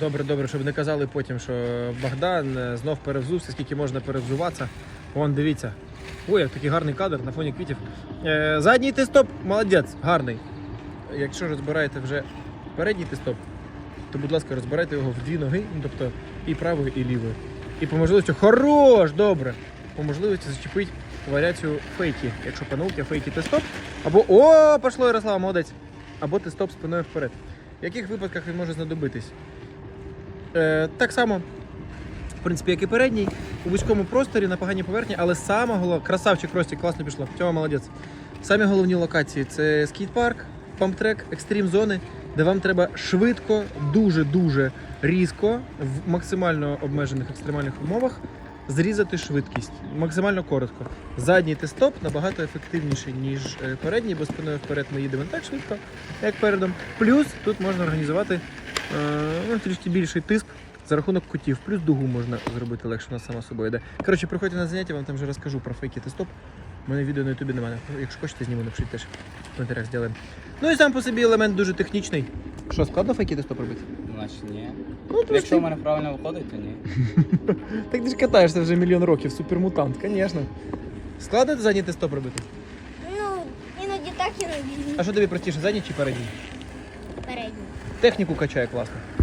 Добре, добре, щоб не казали потім, що Богдан е, знов перевзувся, скільки можна перевзуватися. Вон, дивіться. Ой, такий гарний кадр на фоні квітів. Е, задній тестоп, молодець, гарний. Якщо розбираєте вже передній тестоп, то, будь ласка, розбирайте його в дві ноги, ну, тобто і правою, і лівою. І по можливості хорош, добре. По можливості зачепить варіацію фейки. Якщо панелки, фейки тестоп. Або о, пішло Ярослава, молодець. Або тестоп спиною вперед. В яких випадках він може знадобитись? Е, так само, в принципі, як і передній, у вузькому просторі на поганій поверхні, але саме головне, красавчик Ростік, класно пішло. Тьома молодець. Самі головні локації це скейт-парк, памптрек, екстрім зони, де вам треба швидко, дуже-дуже різко, в максимально обмежених екстремальних умовах зрізати швидкість, максимально коротко. Задній тестоп набагато ефективніший, ніж е, передній, бо спиною вперед ми їдемо так швидко, як передом. Плюс тут можна організувати трішки більший тиск за рахунок кутів, плюс дугу можна зробити легше, вона сама собою йде. Коротше, приходьте на заняття, вам там вже розкажу про фейки тестоп. У мене відео на ютубі немає. Якщо хочете, зніму, напишіть теж в коментарях зробимо. Ну і сам по собі елемент дуже технічний. Що, складно фейки тестоп робити? Значить, ні. Ну, Якщо в мене правильно виходить, то ні. Так ти ж катаєшся вже мільйон років, супермутант, звісно. Складно задній тестоп робити? Ну, іноді так, іноді ні. А що тобі простіше, задній чи передній? Передній. Техніку качає класно.